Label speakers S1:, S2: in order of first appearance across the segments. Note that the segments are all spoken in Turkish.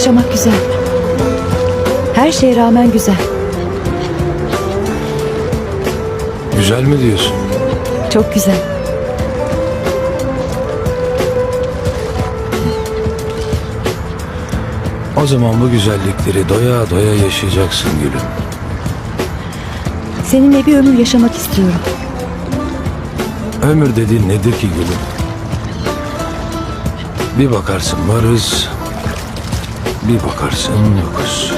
S1: Yaşamak güzel. Her şeye rağmen güzel.
S2: Güzel mi diyorsun?
S1: Çok güzel.
S2: O zaman bu güzellikleri doya doya yaşayacaksın gülüm.
S1: Seninle bir ömür yaşamak istiyorum.
S2: Ömür dediğin nedir ki gülüm? Bir bakarsın varız, bir bakarsın yokuz.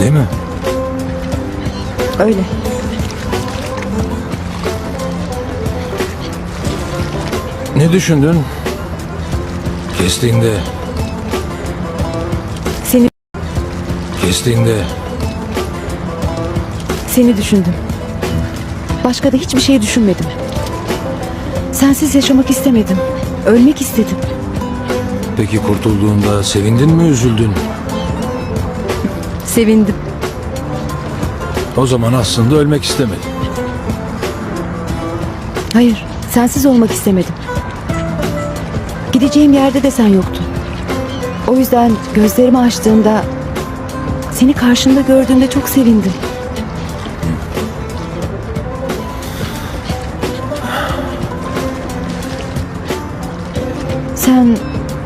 S2: Değil mi?
S1: Öyle.
S2: Ne düşündün? Kestiğinde,
S1: Seni
S2: kestiğinde
S1: seni düşündüm. Başka da hiçbir şey düşünmedim. Sensiz yaşamak istemedim. Ölmek istedim.
S2: peki kurtulduğunda sevindin mi üzüldün?
S1: Sevindim.
S2: O zaman aslında ölmek istemedin.
S1: Hayır, sensiz olmak istemedim. Gideceğim yerde de sen yoktun. O yüzden gözlerimi açtığımda seni karşımda gördüğümde çok sevindim. Sen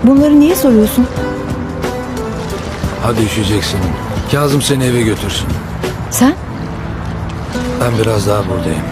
S1: bunları niye soruyorsun?
S2: Hadi üşüyeceksin. Kazım seni eve götürsün.
S1: Sen?
S2: Ben biraz daha buradayım.